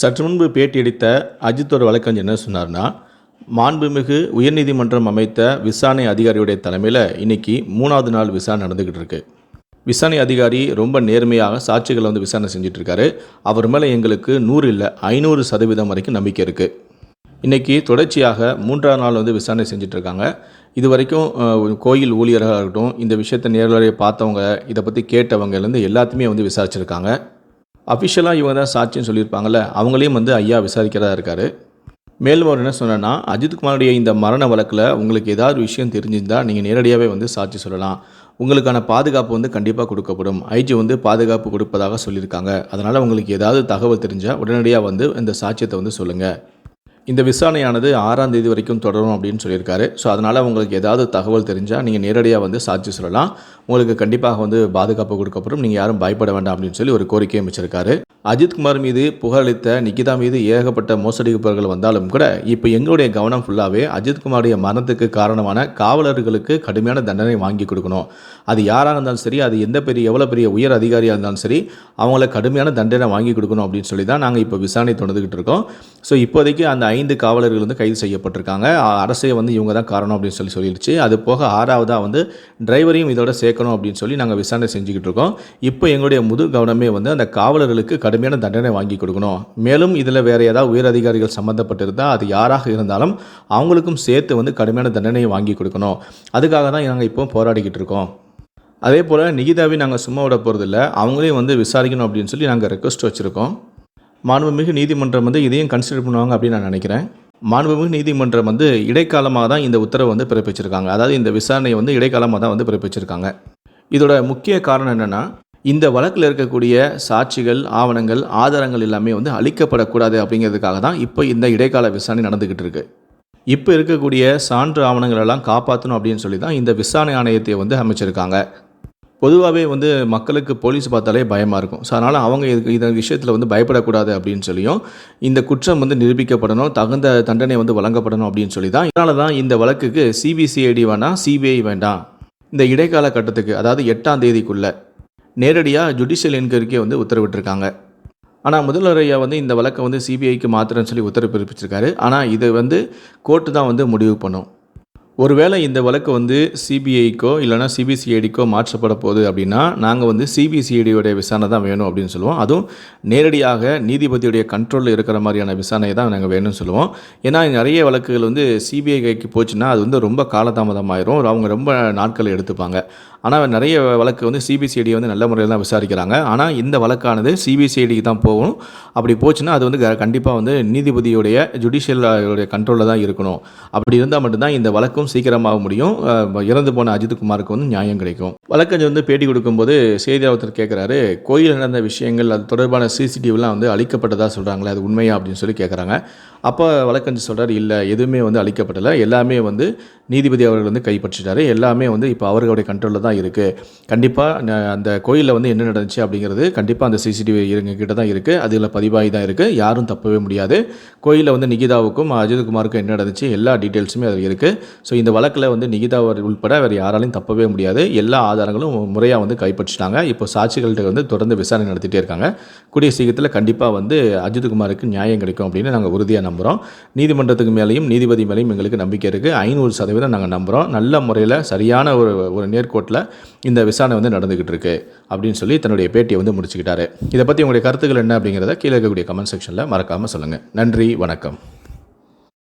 சற்று முன்பு பேட்டியளித்த அஜித்தோட வழக்கறிஞர் என்ன சொன்னார்னா மாண்புமிகு உயர்நீதிமன்றம் அமைத்த விசாரணை அதிகாரியுடைய தலைமையில் இன்னைக்கு மூணாவது நாள் விசாரணை நடந்துக்கிட்டு இருக்கு. விசாரணை அதிகாரி ரொம்ப நேர்மையாக சாட்சிகளை வந்து விசாரணை செஞ்சிட்ருக்காரு. அவர் மேலே எங்களுக்கு நூறு இல்லை ஐநூறு சதவீதம் வரைக்கும் நம்பிக்கை இருக்குது இன்றைக்கி தொடர்ச்சியாக மூன்றாம் நாள் வந்து விசாரணை செஞ்சிட்ருக்காங்க. இது வரைக்கும் கோயில் ஊழியராக இருக்கட்டும் இந்த விஷயத்தை நேரடியாக பார்த்தவங்க இதை பற்றி கேட்டவங்கலேருந்து எல்லாத்தையுமே வந்து விசாரிச்சிருக்காங்க. அஃபிஷியலாக இவங்க தான் சாட்சின்னு சொல்லியிருப்பாங்கல்ல அவங்களையும் வந்து ஐயா விசாரிக்கிறதா இருக்கார். மேலும் அவர் என்ன சொன்னேன்னா அஜித்குமாருடைய இந்த மரண வழக்கில் உங்களுக்கு ஏதாவது விஷயம் தெரிஞ்சிருந்தால் நீங்கள் நேரடியாகவே வந்து சாட்சி சொல்லலாம். உங்களுக்கான பாதுகாப்பு வந்து கண்டிப்பாக கொடுக்கப்படும். ஐஜி வந்து பாதுகாப்பு கொடுப்பதாக சொல்லியிருக்காங்க. அதனால் உங்களுக்கு ஏதாவது தகவல் தெரிஞ்சால் உடனடியாக வந்து இந்த சாட்சியத்தை வந்து சொல்லுங்கள் இந்த விசாரணையானது ஆறாம் தேதி வரைக்கும் தொடரும் அப்படின்னு சொல்லியிருக்காரு. ஸோ அதனால் உங்களுக்கு ஏதாவது தகவல் தெரிஞ்சால் நீங்கள் நேரடியாக வந்து சாட்சி சொல்லலாம். உங்களுக்கு கண்டிப்பாக வந்து பாதுகாப்பு கொடுக்கப்படும். நீங்கள் யாரும் பயப்பட வேண்டாம் அப்படின்னு சொல்லி ஒரு கோரிக்கையும் வச்சிருக்காரு அஜித்குமார் மீது புகழளித்த நிகிதா மீது ஏகப்பட்ட மோசடி புகார்கள் வந்தாலும் கூட இப்போ எங்களுடைய கவனம் ஃபுல்லாகவே அஜித்குமாருடைய மரணத்துக்கு காரணமான காவலர்களுக்கு கடுமையான தண்டனை வாங்கி கொடுக்கணும். அது யாராக இருந்தாலும் சரி அது எந்த பெரிய எவ்வளோ பெரிய உயர் அதிகாரியாக இருந்தாலும் சரி அவங்கள கடுமையான தண்டனை வாங்கி கொடுக்கணும் அப்படின்னு சொல்லி தான் நாங்கள் இப்போ விசாரணை தொடர்ந்துக்கிட்டு இருக்கோம். ஸோ இப்போதைக்கு அந்த ஐந்து காவலர்கள் வந்து கைது செய்யப்பட்டிருக்காங்க. அரசே வந்து இவங்க தான் காரணம் அப்படின்னு சொல்லி சொல்லிடுச்சு அது போக ஆறாவதாக வந்து டிரைவரையும் இதோட சேர்க்கணும் அப்படின்னு சொல்லி நாங்கள் விசாரணை செஞ்சுக்கிட்டு இருக்கோம். இப்போ எங்களுடைய முது கவனமே வந்து அந்த காவலர்களுக்கு கடுமையான தண்டனை வாங்கி கொடுக்கணும். மேலும் இதில் வேறு ஏதாவது உயர் அதிகாரிகள் சம்மந்தப்பட்டிருந்தால் அது யாராக இருந்தாலும் அவங்களுக்கும் சேர்த்து வந்து கடுமையான தண்டனையை வாங்கி கொடுக்கணும். அதுக்காக தான் நாங்கள் இப்போ போராடிக்கிட்டு இருக்கோம். அதே போல் நிகிதாவை நாங்கள் சும்மா விட போகிறதில்ல அவங்களையும் வந்து விசாரிக்கணும் அப்படின்னு சொல்லி நாங்கள் ரெக்வஸ்ட் வச்சுருக்கோம். மாண்புமிகு நீதிமன்றம் வந்து இதையும் கன்சிடர் பண்ணுவாங்க அப்படின்னு நான் நினைக்கிறேன். மாண்புமிகு நீதிமன்றம் வந்து இடைக்காலமாக தான் இந்த உத்தரவை வந்து பிறப்பிச்சிருக்காங்க. அதாவது இந்த விசாரணையை வந்து இடைக்காலமாக தான் வந்து பிறப்பிச்சிருக்காங்க. இதோட முக்கிய காரணம் என்னென்னா இந்த வழக்கில் இருக்கக்கூடிய சாட்சிகள் ஆவணங்கள் ஆதாரங்கள் எல்லாமே வந்து அழிக்கப்படக்கூடாது அப்படிங்கிறதுக்காக தான் இப்போ இந்த இடைக்கால விசாரணை நடந்துக்கிட்டு இருக்கு. இப்போ இருக்கக்கூடிய சான்று ஆவணங்கள் எல்லாம் காப்பாற்றணும் அப்படின்னு சொல்லி தான் இந்த விசாரணை ஆணையத்தை வந்து அமைச்சிருக்காங்க. பொதுவாகவே வந்து மக்களுக்கு போலீஸ் பார்த்தாலே பயமாக இருக்கும். ஸோ அதனால் அவங்க இதுக்கு இந்த விஷயத்தில் வந்து பயப்படக்கூடாது அப்படின்னு சொல்லியும் இந்த குற்றம் வந்து நிரூபிக்கப்படணும் தகுந்த தண்டனை வந்து வழங்கப்படணும் அப்படின்னு சொல்லி தான் இதனால தான் இந்த வழக்குக்கு சிபிசிஐடி வேண்டாம் சிபிஐ வேண்டாம். இந்த இடைக்கால கட்டத்துக்கு அதாவது எட்டாம் தேதிக்குள்ளே நேரடியாக ஜுடிஷியல் என்கொயரிக்கே வந்து உத்தரவிட்டிருக்காங்க. ஆனால் முதல்வரையா வந்து இந்த வழக்கை வந்து சிபிஐக்கு மாத்திரன்னு சொல்லி உத்தரவு பிறப்பிச்சிருக்காரு. ஆனால் இது வந்து கோர்ட்டு தான் வந்து முடிவு பண்ணும். ஒருவேளை இந்த வழக்கு வந்து சிபிஐக்கோ இல்லைனா சிபிசிஐடிக்கோ மாற்றப்பட போகுது அப்படின்னா நாங்கள் வந்து சிபிசிஐடியோடைய விசாரணை தான் வேணும் அப்படின்னு சொல்லுவோம். அதுவும் நேரடியாக நீதிபதியுடைய கண்ட்ரோலில் இருக்கிற மாதிரியான விசாரணை தான் நாங்கள் வேணும்னு சொல்லுவோம். ஏன்னா நிறைய வழக்குகள் வந்து சிபிஐ கைக்கு போச்சுன்னா அது வந்து ரொம்ப காலதாமதமாயிரும். அவங்க ரொம்ப நாட்கள் எடுத்துப்பாங்க. ஆனால் நிறைய வழக்கு வந்து சிபிசிஐடி வந்து நல்ல முறையில் தான் விசாரிக்கிறாங்க. ஆனால் இந்த வழக்கானது சிபிசிஐடிக்கு தான் போகணும் அப்படி போச்சுன்னா அது வந்து கண்டிப்பாக வந்து நீதிபதியுடைய ஜுடிஷியலுடைய கண்ட்ரோலில் தான் இருக்கணும். அப்படி இருந்தால் மட்டும்தான் இந்த வழக்கும் சீக்கிரமாக முடியும். இறந்து போன அஜித்குமாருக்கு வந்து நியாயம் கிடைக்கும். வழக்கறிஞர் வந்து பேட்டி கொடுக்கும்போது செய்தியாளர் ஒருத்தர் கேட்குறாரு கோயில் நடந்த விஷயங்கள் அது தொடர்பான சிசிடிவிலாம் வந்து அழிக்கப்பட்டதாக சொல்கிறாங்களே அது உண்மையா? அப்படின்னு சொல்லி கேட்குறாங்க அப்போ வழக்கறிஞர் சொல்கிறார் இல்லை எதுவுமே வந்து அழிக்கப்படலை. எல்லாமே வந்து நீதிபதி அவர்கள் வந்து கைப்பற்றிட்டாரு. எல்லாமே வந்து இப்போ அவர்களுடைய கண்ட்ரோலில் தான் இருக்குது கண்டிப்பாக அந்த கோயிலில் வந்து என்ன நடந்துச்சு அப்படிங்கிறது கண்டிப்பாக அந்த சிசிடிவி இருங்க கிட்ட தான் இருக்குது அதில் பதிவாகி தான் இருக்குது யாரும் தப்பவே முடியாது. கோயிலில் வந்து நிகிதாவுக்கும் அஜித்குமாருக்கும் என்ன நடந்துச்சு எல்லா டீட்டெயில்ஸுமே அதில் இருக்குது ஸோ இந்த வழக்கில் வந்து நிகிதா உள்பட வேறு யாராலையும் தப்பவே முடியாது. எல்லா ஆதாரங்களும் முறையாக வந்து கைப்பற்றிட்டாங்க. இப்போ சாட்சிகள்கிட்ட வந்து தொடர்ந்து விசாரணை நடத்திட்டே இருக்காங்க. கூடிய சீக்கிரத்தில் கண்டிப்பாக வந்து அஜித்குமாருக்கு நியாயம் கிடைக்கும் அப்படின்னு நாங்கள் உறுதியாக நம்புகிறோம் நீதிமன்றத்துக்கு மேலேயும் நீதிபதி மேலேயும் எங்களுக்கு நம்பிக்கை இருக்குது ஐநூறு சதவீதம் நாங்கள் நம்புகிறோம் நல்ல முறையில் சரியான ஒரு ஒரு நேர்கோட்டில் இந்த விசாரணை வந்து நடந்துக்கிட்டு இருக்கு அப்படின்னு சொல்லி தன்னுடைய பேட்டியை வந்து முடிச்சுக்கிட்டாரு. இதை பற்றி உங்களுடைய கருத்துக்கள் என்ன அப்படிங்கிறத கீழே இருக்கக்கூடிய கமெண்ட் செக்ஷனில் மறக்காமல் சொல்லுங்கள் நன்றி வணக்கம்.